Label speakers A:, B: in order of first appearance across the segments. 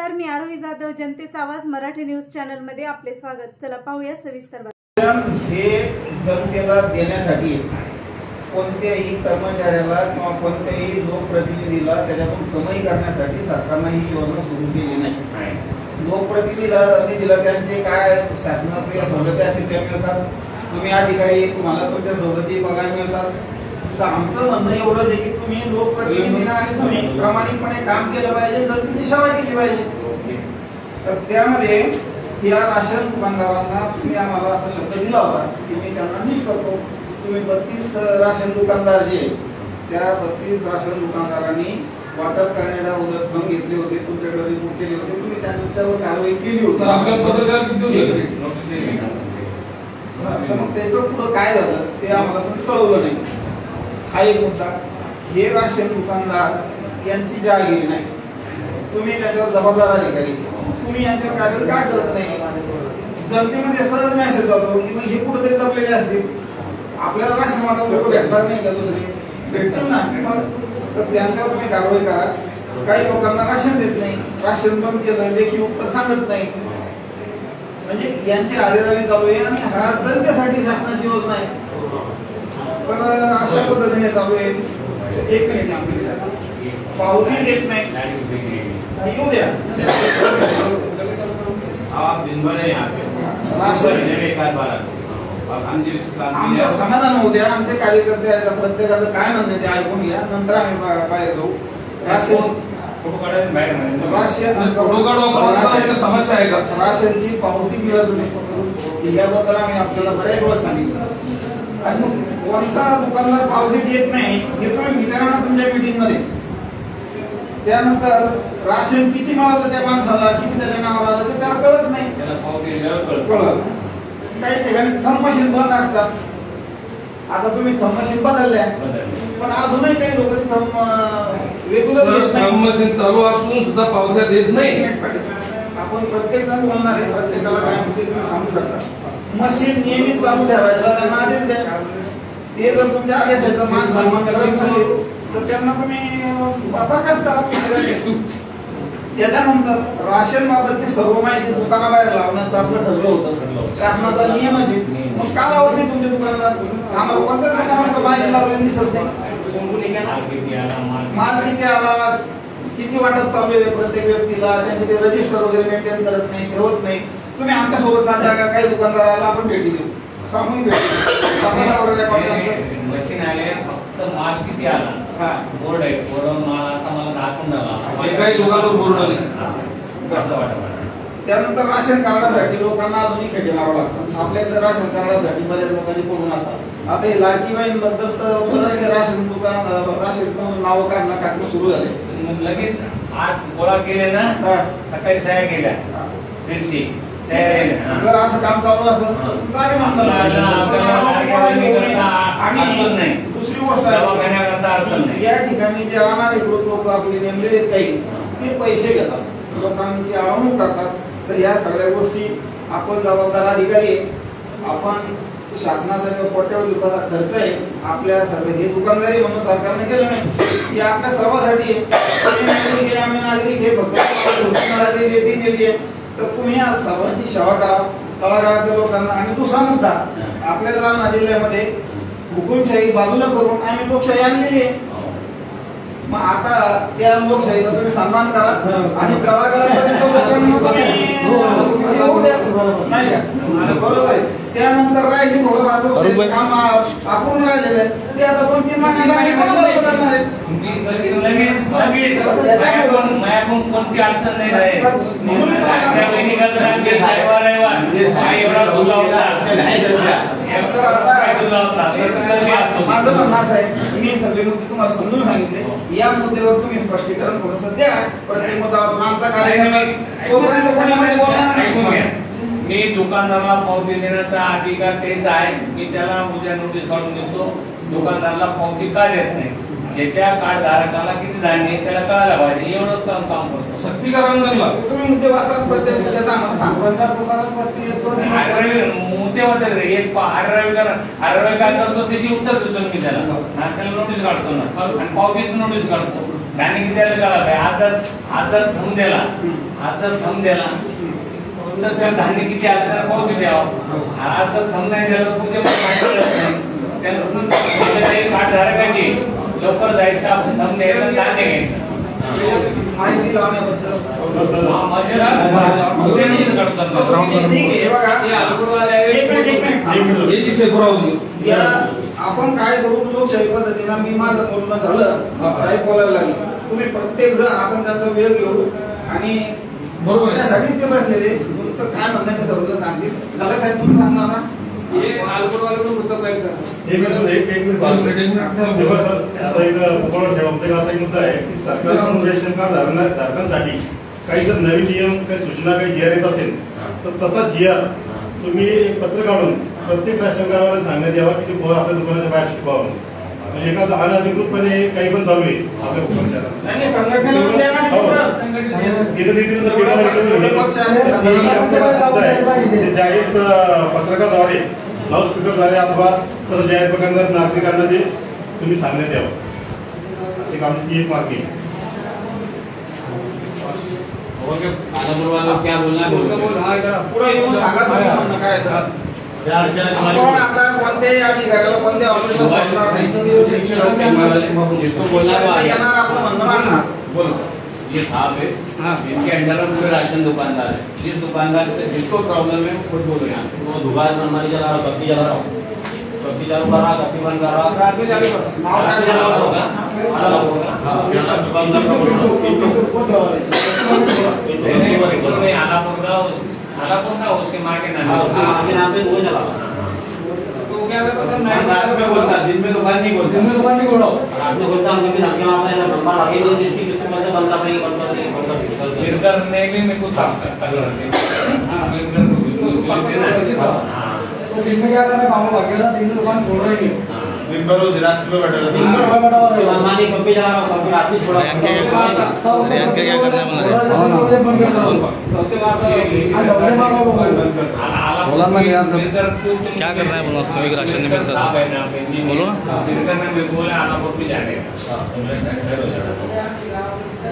A: नमस्कार मी आरोही जाधव जनतेचा आवाज मराठी न्यूज चॅनलमध्ये आपले स्वागत. चला पाहूया सविस्तर
B: हे जनतेला देण्यासाठी कोणत्याही कर्मचाऱ्याला किंवा कोणत्याही लोकप्रतिनिधीला त्याच्यातून कमाई करण्यासाठी सरकारनं ही योजना सुरू केली नाही. लोकप्रतिनिधीला निधीला त्यांचे काय शासनाचे सवलती असतील त्या मिळतात. तुम्ही अधिकारी तुम्हाला तुमच्या सवलती पगार मिळतात. तर आमचं म्हणणं एवढंच आहे की तुम्ही लोकप्रतिनिधीला आणि तुम्ही प्रामाणिकपणे काम केलं पाहिजे जनतेची सेवा केली पाहिजे. तर त्यामध्ये या राशन दुकानदारांना तुम्ही आम्हाला असा शब्द दिला होता की मी त्यांना निश करतो. तुम्ही बत्तीस राशन दुकानदार जे त्या बत्तीस राशन दुकानदारांनी वाटप करण्याच्या अगोदर फंड घेतले होते तुमच्याकडे रिपोर्ट केले होते तुम्ही त्यांच्यावर कारवाई केली होती. मग त्याचं पुढं काय झालं ते आम्हाला तुम्ही कळवलं नाही. हा एक मुद्दा. हे राशन दुकानदार यांची जहागिरी नाही. तुम्ही त्याच्यावर जबाबदार अधिकारी. तुम्ही यांच्यावर कार्यवाही काय करत नाही? जनतेमध्ये सहज मॅसेज जातो की मग हे कुठेतरी दबलेले असतील. आपल्याला राशन वाटप लोक भेटणार नाही का दुसरे? भेटतील ना. मग तर त्यांच्यावर तुम्ही कारवाई करा. काही लोकांना राशन देत नाही. राशन बंद केलं लेखी उत्तर सांगत नाही. म्हणजे यांची आरेरावी चालू आहे आणि हा जनतेसाठी शासनाची योजना आहे. तर अशा पद्धतीने चालू आहे. एक मिनिट आपली पावती देत नाही. येऊ द्या.
C: आप दिन भर है यहाँ पे।
B: आमचं समाधान होऊ द्या. आमचे कार्यकर्ते प्रत्येकाचं काय म्हणणं आहे ते ऐकून घ्या. नंतर आम्ही बाहेर जाऊ.
D: समस्या आहे का?
B: राशनची पावती मिळत नाही. याबद्दल आम्ही आपल्याला बऱ्याच वेळा सांगितलं. आणि मग कोणता दुकानदार पावती देत नाही हे तुम्ही विचारा ना तुमच्या मीटिंगमध्ये. त्यानंतर राशन किती मिळालं त्या माणसाला किती त्याच्या नावाला आलं ते त्याला कळत नाही.
C: कळतं.
B: काही ठिकाणी थंब मशीन बंद असतात. आता तुम्ही थंब मशीन बदलल्या.
C: बदललं.
B: पण अजूनही काही लोक रेग्युलर नाही.
D: मशीन चालू असून सुद्धा पावत्या देत नाही.
B: आपण प्रत्येक जण बोलणार आहे प्रत्येकाला काय म्हणते तुम्ही सांगू शकता मशीन नियमित चालू ठेवायला त्यांना आदेश द्या. ते जर तुमच्या आदेशाचा मान सन्मान करत नसेल तर त्यांना तुम्ही बरखास्त करा त्याच्यानंतर राशन बाबतची सर्व माहिती दुकानाबाहेर लावण्याचं आपलं ठरलं होतं. शासनाचा नियमच आहे. मग का लावत नाही तुमचे दुकानदार आम्हाला कोणत्या दुकानाचं माहिती लावलेली दिसत नाही.
C: माल किती आला, माल किती
B: आला वाटप चालू आहे प्रत्येक व्यक्तीला त्यांचे ते रजिस्टर वगैरे मेंटेन करत नाही ठेवत नाही तुम्ही आमच्यासोबत चालता का काही दुकानदाराला आपण भेटी देऊ सामूहिक भेटी समाजावर.
C: आले. मशीन आले फक्त माल किती आला
B: हा.
C: बोर्ड आहे बोर्ड माल आता मला दाखवून झाला
D: एकाही दुकानावर बोर्ड नाही.
C: असं वाटत.
B: त्यानंतर राशन कार्डासाठी लोकांना अजूनही खेटे मारावं लागतं आपल्या इकडे राशन कार्डासाठी बऱ्याच लोकांनी पडून असतात आता हे लाडकी बद्दल तर बरंच ते राशन दुकान राशन नावं काढणं टाकणं सुरू झाले.
C: लगेच आज गोळा केले ना. सकाळी सह्या दीडशे. केल्या हा.
B: जर असं काम चालू असेल
C: बहिणीकरता
B: आणि. दुसरी गोष्ट या ठिकाणी जे अनाधिकृत लोक आपले आहेत काही ते पैसे घेतात. लोकांची अळवणूक करतात. तर या सगळ्या गोष्टी आपण जबाबदार अधिकारी आहे. आपण शासनाचा जो कोट्यवधी रुपयाचा खर्च आहे आपल्या सर्व हे दुकानदारी म्हणून सरकारने केलं नाही. हे आपल्या सर्वांसाठी आहे. आम्ही नागरिक आहे, आम्ही नागरिक हे फक्त घोषणा दिली ती दिली आहे तर तुम्ही आज सर्वांची सेवा करा. तळागाळातील लोकांना आणि दुसरा मुद्दा आपल्या जालना जिल्ह्यामध्ये हुकुमशाही बाजूला करून आम्ही लोकशाही आणलेली आहे. मग आता त्या लोकशाहीचा तुम्ही सन्मान करा आणि तळागाळापर्यंत लोकांना का? बरोबर आहे. त्यानंतर राहिली थोडंफार लोकशाही काम आपण राहिलेलं आहे. ते आता दोन तीन महिन्यात
C: कोणती अडचण नाही राहील.
B: माझं म्हणणं असं आहे मी सगळे मुद्दे तुम्हाला समजून सांगितले. या मुद्द्यावर तुम्ही स्पष्टीकरण थोडस द्या. प्रत्येक मुद्दा आमचा कार्यक्रम
C: मी दुकानदाराला पावती देण्याचा अधिकार तेच आहे. मी त्याला उद्या नोटीस काढून देतो. दुकानदाराला पावती का देत नाही? ज्याच्या कार्ड धारकाला किती धान्य त्याला कळायला पाहिजे. एवढं काम काम करतो.
D: त्यांना
B: तुम्ही मुद्दे वाचत प्रत्येक मुद्द्याचा आम्हाला सांगा दर दुकानात वरती येतो आणि
C: हर रवी मुद्दे होते रे. एक पा- हर रवी कर. हर रवी काय करतो त्याची उत्तर देतो मी त्याला. त्याला नोटीस काढतो ना. आणि पावतीची नोटीस काढतो. धान्य किती द्यायला कळा काय आज जर थंब दिला जर थंब दिला तर त्याला धान्य किती त्याला पावती द्यावं. जर थंब नाही दिला तर पुढच्या. त्याला धारकाची. लवकर जायचं आपण थंब द्यायला आणि धान्य घ्यायचं.
B: माहिती लावण्याबद्दल
C: हा, म्हणजे ना, मुद्दे नोटीस काढतो
B: ठीक आहे हे बघा एक मिनिट एक मिनिट
D: याची सेफर होती
B: या आपण काय करू लोकशाही पद्धतीनं मी माझं बोलणं झालं साहेब बोलायला लागले. तुम्ही प्रत्येक जण आपण त्यांचा वेळ घेऊ आणि
D: बरोबर.
B: त्यासाठीच ते बसलेले. तुमचं काय म्हणणं ते सर्व सांगतील. झालं साहेब तुम्ही सांगणार ना.
E: असा एक मुद्दा आहे की रेशन कार्ड धारकांसाठी? काही जर नवीन नियम काही सूचना काही जी आर येत असेल तर तसा जी आर तुम्ही एक पत्र काढून प्रत्येक राशन कार्डाला सांगण्यात यावा की आपल्या दुकानाच्या बाहेर शिकवावं म्हणजे एखादा अनधिकृतपणे काही पण चालू आहे आपल्या आहे, ते जाहीर पत्रकाद्वारे लाऊडस्पीकरद्वारे अथवा तसं जाहीर प्रकारे नागरिकांना ते तुम्ही सांगण्यात यावं. असे काम ही एक मागणी
F: है?
B: आपण आता कोणत्याही अधिकाऱ्याला कोणत्या ऑफिसला सोडणार नाही
F: जिसको बोलना है वो आ जाए।
B: येणार आपलं म्हणणं मांडणार
F: बोलो। ये साहब है। इनके अंडर में पूरे राशन दुकानदार है। जिस दुकानदार से जिसको प्रॉब्लम है वो खुद बोलो यहाँ पे।
G: वो दुकान में हमारी जला रहा कभी जला रहा। हूँ कभी चालू कर रहा कभी बंद कर. रहा
F: रात में जाने पर
B: नाव काय
F: जला
B: जला
F: होगा
G: अलग होगा हाँ, यहाँ दुकानदार का बोल रहा हूँ
C: में आलापुर का आलापुर का उसके माँ के नाम
G: हाँ, उसके माँ के नाम पे वो जला
F: हम रात में बोलता. दिन में दुकान नहीं बोलता
G: आपने बोलता. हम कभी धमकी मारते हैं नंबर आगे नहीं जिसकी किसको बोलते बंद कर देंगे बंद कर देंगे बंद कर. देंगे
C: गिरकर ने भी मेरे को साफ कर कर रहे थे गिरकर को भी उसको बोलते ना हाँ
F: दिन भर वो जिराक्स पे बैठा रहता है।
G: उसके मनमानी कभी जला रहा कभी रात में। छोड़ा
C: क्या कर रहा है बोलो उसको राशन नहीं मिलता बोलो ना गिरकर ने। मेरे को बोला आलापुर भी जाने।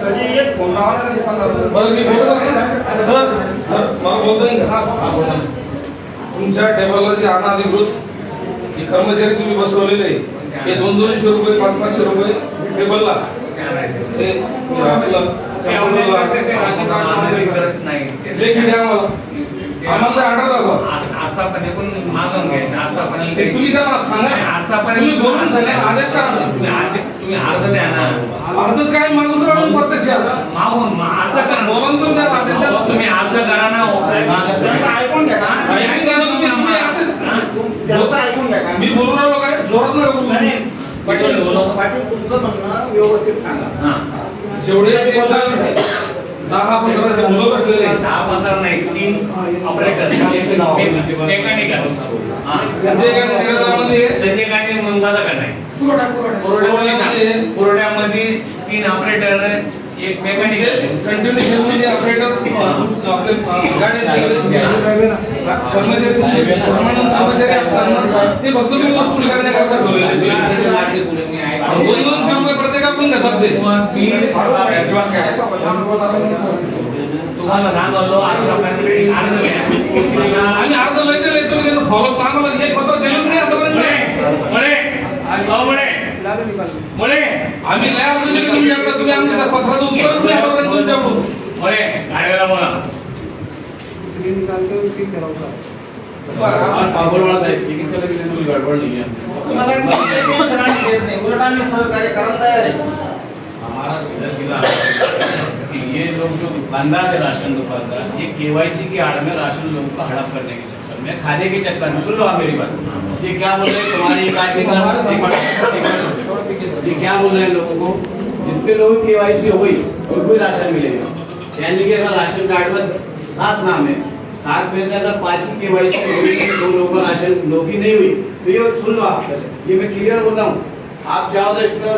B: सर ये एक फोन लावा ना दुकानदार
D: बरं मी बोलत आहे ना? सर सर मला बोलता येईल का
B: हा, बोला.
D: तुमच्या टेबलला जे अनाधिकृत कर्मचारी तुम्ही बसवलेले हे दोन दोनशे रुपये पाच पाचशे रुपये टेबलला ते आपलं लेखी द्या आम्हाला. आम्हाला ते ऑर्डर दाखवा
C: आतापर्यंत पण मागून घ्यायचं आतापर्यंत
D: ते तुम्ही त्यांना सांगा ना.
C: आतापर्यंत
D: तुम्ही बोलून सांगा, आदेश करा ना.
C: तुम्ही अर्ज द्या ना
D: अर्जच काय मागून आपण प्रत्यक्ष आता.
C: मागून अर्ज करा
D: द्या, आदेश द्या.
C: तुम्ही अर्ज करा ना हो साहेब.
B: त्यांचं ऐकून घ्या ना
D: ऐकून घ्या ना तुम्ही तुम्ही असं
B: त्यांचं ऐकून घ्या का
D: मी बोलून राहिलो काय जोरात नका बोलू.
B: नाही, पाटील पाटील तुमचं म्हणणं व्यवस्थित सांगा
C: हा.
D: जेवढे दहा पंधरा मुलं बसलेले.
C: दहा पंधरा नाही तीन ऑपरेटर मेकॅनिकल.
D: संजय गांधी नगरामध्ये
C: संजय गांधी का नाही.
D: कोरड्यामध्ये.
C: कोरड्यामध्ये तीन ऑपरेटर एक मेकॅनिकल
D: कंटिन्युएशनमध्ये ऑपरेटर कर्मचारी असताना ते फक्त मी वसूल करण्याकरता. दोन दोनशे रुपये प्रत्येकाकडून घेतात ते.
C: मग मी तुम्हाला सांगलो अर्ज
D: येतो की फॉलो आम्हाला हे पत्र दिलंच नाही आतापर्यंत
C: मुळे.
D: आम्ही लय अर्ज़ दिले तुमच्याकडे तुम्ही आमच्या त्या पत्राचं उत्तरच नाही आतापर्यंत तुमच्याकडून
F: नहीं है.
B: नाही करायला तयार आहे.
F: हमारा सीधा सीधा ये लोग जो दुकानदार है राशन दुकानदार ये केवाईसी की आड़ में राशन लोगों को हड़प करने के चक्कर. में खाने के चक्कर में सुन लो आप मेरी बात. ये क्या बोल रहे तुम्हारी एक आदमी का ये क्या बोल रहे हैं लोगों को? जितने लोगों लोग केवाईसी हो गई, उनको ही राशन मिलेगा। यानी कि अगर राशन कार्ड में सात नाम है, सात में से अगर पाँच की केवाईसी हुई दो लोगों का राशन की नहीं हुई। तो ये सुन लो आप पहले। ये मैं क्लियर बोल रहा हूँ आप चाहो तो इसमें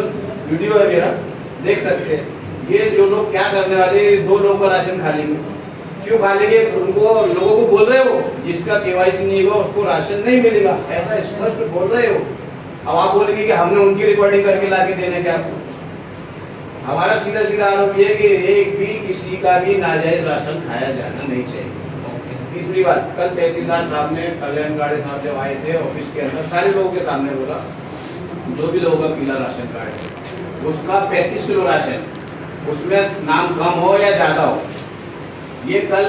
F: वीडियो है मेरा देख सकते हैं। ये जो लोग क्या करने वाले दो लोगों का राशन खा लेंगे। क्यों खा लेंगे? उनको लोगों को बोल रहे हो, जिसका केवाईसी नहीं हुआ उसको राशन नहीं मिलेगा। ऐसा स्पष्ट बोल रहे हो। अब आप बोलेंगे कि हमने उनकी रिकॉर्डिंग करके लाके देने के आपको हमारा सीधा सीधा आरोप ये है कि एक भी किसी का भी नाजायज राशन खाया जाना नहीं चाहिए। तीसरी बात कल तहसीलदार साहब ने कल्याण गाड़े साहब जब आए थे ऑफ़िस के अंदर सारे लोगों के सामने बोला जो भी लोगों का पीला राशन कार्ड है उसका पैंतीस किलो राशन उसमें नाम कम हो या ज़्यादा हो ये कल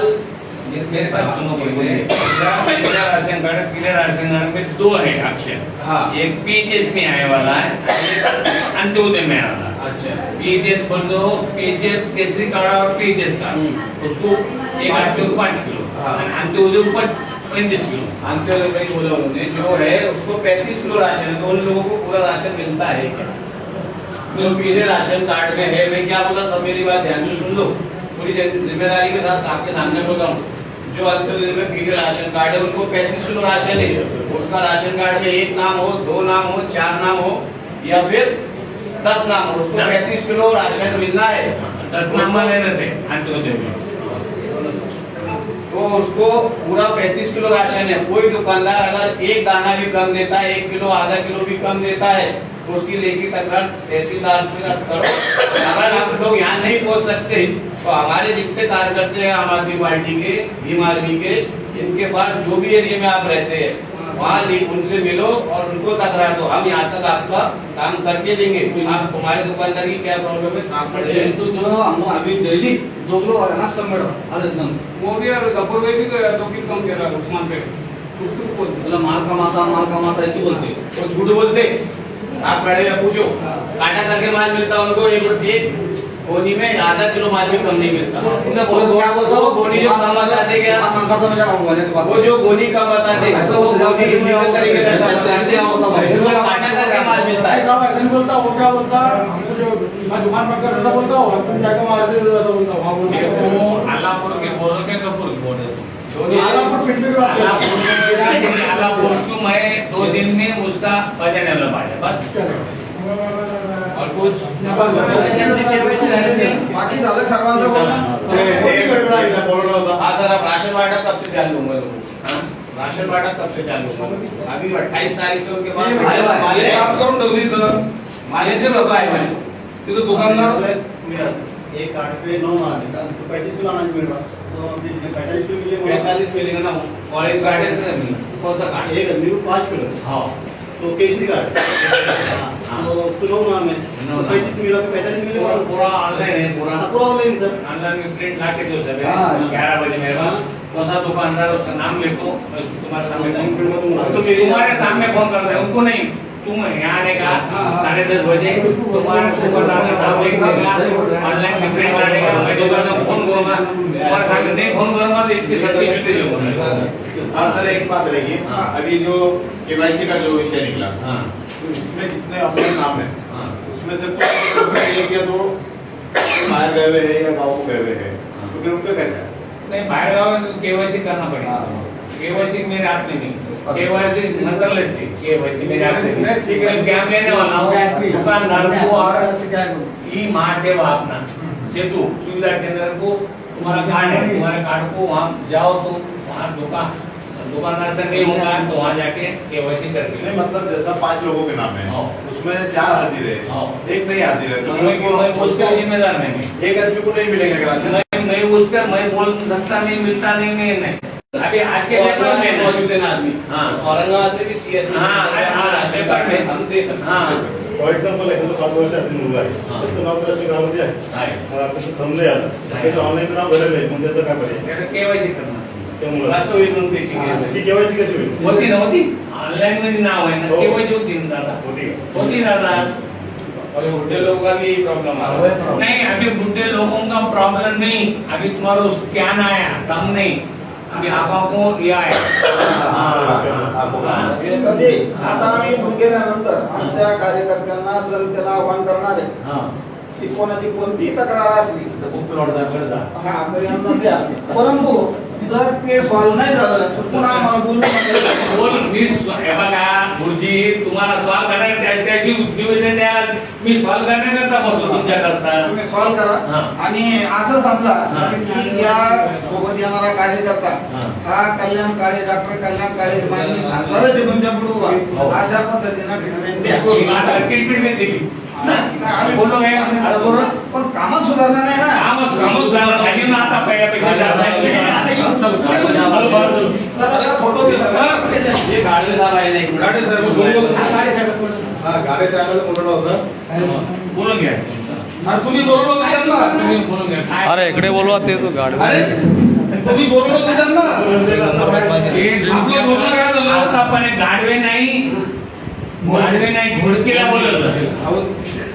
C: मेरे पास सुनो पहले राशन कार्ड पीले राशन कार्ड में दो है अक्षर।
F: हाँ।
C: एक पीचेस में आने वाला है अंत्योदय में आने। वाला
F: अच्छा
C: पीचेस बोल दो पीचेस केसरी कार्ड और पीचेस कार्ड उसको एक पाँच किलो।
F: हाँ।
C: अंत्योदय ऊपर पैंतीस किलो।
F: अंत्योदय में बोला उन्होंने जो है उसको पैंतीस किलो राशन है तो उन लोगों को पूरा राशन मिलता है क्या? जो पीले राशन कार्ड में है मैं क्या बोला सब मेरी बात ध्यान से सुन लो। पूरी ज़िम्मेदारी के साथ आपके सामने बोल रहा हूँ। जो अंत्योदय में पीले राशन कार्ड है उनको पैंतीस किलो राशन है। उसका राशन कार्ड में एक नाम हो दो नाम हो चार नाम हो या फिर दस नाम हो उसको पैंतीस किलो राशन मिलना है।
C: दस नंबर लेने थे अंत्योदय में।
F: तो उसको पूरा पैंतीस किलो राशन है। कोई दुकानदार अगर एक दाना भी कम देता है एक किलो आधा किलो भी कम देता है उसकी लेखी तकरार तहसीलदार के साथ करो। अगर आप लोग यहाँ नहीं पहुँच सकते तो हमारे जितने कार्यकर्ते हैं आम आदमी पार्टी के भीम आर्मी के इनके पास जो भी एरिया में आप रहते हैं वहाँ उनसे मिलो और उनको तकरार दो। हम यहाँ तक आपका काम करके देंगे। आप तुम्हारे दुकानदार की क्या प्रॉब्लम है साफ़ कर देंगे
G: तो जो हम अभी डेली दो किलो अनाज कम मिळतो आजच नंतर
D: मोदी और गब्बर भाई भी दो किलो कम केला उस्मान पे कुछ कुछ बोलते
G: तुला माल कमाता माल कमाता ऐसी बोलते।
F: वो झूठ बोलते। आप खड़े में पूछो। काटा करके माल मिलता उनको एक एक गोनी में आधा किलो माल भी कम नहीं मिलता।
G: उन्हें बोलो क्या
F: वो गोनी जो कम बताते क्या?
G: बोले तो
F: वो जो गोनी कम बताते वो गोनी illegal तरीके से बताते हैं, काटा करके माल मिलता है।
D: बोलता वो क्या बोलता मैं दुकान पर करता बोलता हूँ तुम जाके मार बोलता बोलता वहाँ बोल
C: के बोलो के कपूर के बोले तुम
F: दोनों
D: है।
C: में दो दिन में उसका वजन आ जाए बस.
F: और कुछ?
B: बाकी झालं सर्वांचं बोलणं?
F: हाँ सर अब राशन वाटप कब से चालू होगा लोगों? हाँ? राशन वाटप कब से चालू होगा अभी अट्ठाईस तारीख से उनके
D: हे
F: है।
D: काम करून ठेवली तर
F: माल येते लोक आहे भाई.
D: तिथं दुकानदार
H: एक कार्ड पे नौ माल है तो पैंतीस किलो अनाज मिल रहा तो पैंतालीस किलो मिले
F: पैंतालीस मिलेगा ना और एक गार्डन से नहीं कौन सा कार्ड
H: एक आदमी को पाँच किलो
C: हाँ।
H: तो केसरी कार्ड हाँ, तो नौ नाम है तो
F: नाम।
H: पैंतीस मिला तो पैंतालीस मिले
C: पूरा ऑनलाइन है पूरा।
H: हाँ, पूरा ऑनलाइन सर।
C: ऑनलाइन में प्रिंट ला के दो सर।
G: हाँ।
C: ग्यारह बजे मेरे पास। कौन सा दुकानदार उसका नाम लिखो तुम्हारे सामने
F: तो मेरी
C: तुम्हारे सामने फ़ोन करते हैं? उनको नहीं। तुम यहाँ आने का साढ़े दस बजे तुम्हारे दुकानदार के सामने लिख देगा। ऑनलाइन में प्रिंट लाने का मैं दुकान में फ़ोन करूँगा। तुम्हारे सामने नहीं फ़ोन करूँगा तो इसके सर के जूते जो
E: हाँ सर एक बात रहेगी। अभी जो केवाईसी का जो विषय निकला
F: हाँ।
E: तो इसमें जितने अपने नाम है
F: हाँ।
E: उसमें से कुछ लोग या दो बाहर गए हुए हैं या गाँव गए हुए हैं तो फिर उनका कैसा है?
C: नहीं बाहर गाँव केवाईसी करना पड़ेगा। केवाईसी मेरे हाथ में नहीं केवाईसी नकल से केवाईसी मेरे हाथ में
E: नहीं, ठीक है।
C: मैं क्या लेने वाला हूँ। दुकानदार को और ई महासेवा अपना। सेतु सुविधा केंद्र को तुम्हारा कार्ड है। तुम्हारे कार्ड को वहाँ जाओ तो वहाँ दुकान दुकानदार से नहीं होगा तो वहाँ जाके केवाईसी
E: नहीं
C: करके
E: मतलब जैसा पाँच लोगों के नाम है
C: हाँ।
E: उसमें चार हाजिर
C: हाँ।
E: है। एक नहीं हाजिर है तो उसको-
C: जिम्मेदार नहीं
E: एक आदमी को नहीं मिलेगा
C: मैं मैं उसका मैं बोल सकता नहीं मिलता नहीं नहीं नहीं। अभी आज के डेट में
F: मौजूद है ना आदमी।
C: हाँ।
F: औरंगाबाद में भी
C: हाँ, हाँ,
F: कार्ड में हम दे सकते
E: फॉर एक्झाम्पल एखादं पाच वर्ष आपली मुलगा आहे
F: हा.
E: त्याचं नाव राशन कार्डामध्ये आहे
F: आहे.
E: मग आपण थंब नाही आलं त्याचं ऑनलाईन नाव भरलेलं आहे मग त्याचं काय पर्याय
C: केवायसी
E: त्या. केवायसी कशी होईल
C: होती ना होती? ऑनलाईन मध्ये नाव आहे ना।
E: हो.
C: केवायसी होती ना दादा।
E: होती
C: दादा।
F: और ये बुढ़े लोगों का भी प्रॉब्लम आ रहा है।
C: नहीं अभी बुढ़े लोगों का प्रॉब्लम नहीं। अभी तुम्हारा स्कैन आया तम नहीं। अभी आपको ये
B: आता आम्ही गेल्यानंतर आमच्या कार्यकर्त्यांना जर त्याला आव्हान करणार आहे
C: हाँ.
B: की कोणाची कोणतीही तक्रार असली
C: तो
B: हा परंतु जर ते सॉल्व्ह नाही झालं. तर पुन्हा आम्हाला बोलू नका.
C: बोल मी हे बघा गुरुजी तुम्हाला सॉल्व करायला त्या- त्याची निवेदन द्याल मी सॉल्व करण्याकरता बसलो तुमच्याकरता?
B: तुम्ही सॉल्व्ह
C: हा.
B: करा आणि असं समजा. की या सोबत येणारा कार्यकर्ता
C: हा.
B: कल्याण काळे डॉक्टर कल्याण काळे तुमच्यापुढे
C: हो.
B: उभा अशा पद्धतीनं ट्रीटमेंट द्या.
C: ट्रीटमेंट दिली. बोललो काय?
B: पण कामात सुधारणा नाही ना.
C: कामच कामच झालं नाही. ना आता पहिल्यापेक्षा
F: गाडवे साहेब ना.
D: गाडवे
E: बोलवलं होतं
C: बोलून घ्या
D: अरे तुम्ही बोलवलं होतं त्यांना तुम्ही बोलून घ्या
I: अरे इकडे बोलवा ते तू गाडी
D: अरे तुम्ही बोलवलं होतं त्यांना आपलं बोलणं काय झालं?
C: आता पण हे गाढवे नाही गाढवे नाही घोडकेला बोलवलं.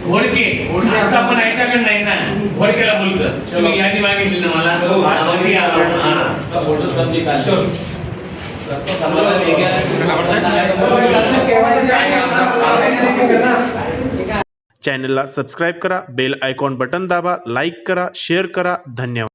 C: घोडके. आता पण नाही ना. घोडकेला बोलतं तुम्ही यादी मागितली ना मला?
J: चॅनलला सबस्क्राईब करा बेल आयकॉन बटन दाबा लाईक करा शेअर करा. धन्यवाद.